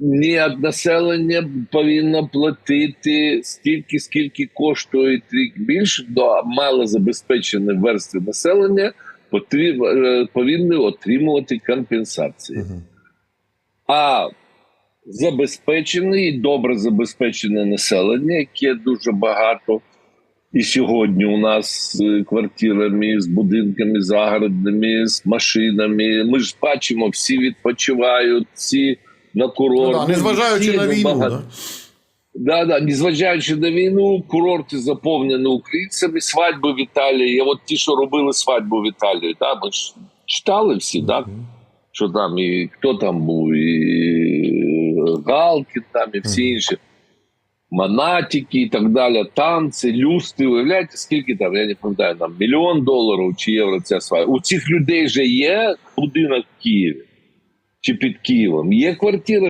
ні, населення повинно платити стільки, скільки коштує рік більше до малозабезпеченої верстви населення потріб, е, повинні отримувати компенсації. А забезпечене і добре забезпечене населення, яке дуже багато. І сьогодні у нас з квартирами, з будинками загородними, з машинами. Ми ж бачимо, всі відпочивають, всі на Ну, да, незважаючи на війну, багато- да? Да, да, незважаючи на війну, курорти заповнені українцями, свадьби в Італії. От ті, що робили свадьбу в Італії, да, ми ж читали всі, так? Що там, і хто там був, і Галкін там, і всі інші. Монатики і так далі, танці, люсти. Уявляєте, скільки там, я не пам'ятаю, там мільйон доларів чи євро ця свадьба. У цих людей вже є будинок в Києві чи під Києвом, є квартира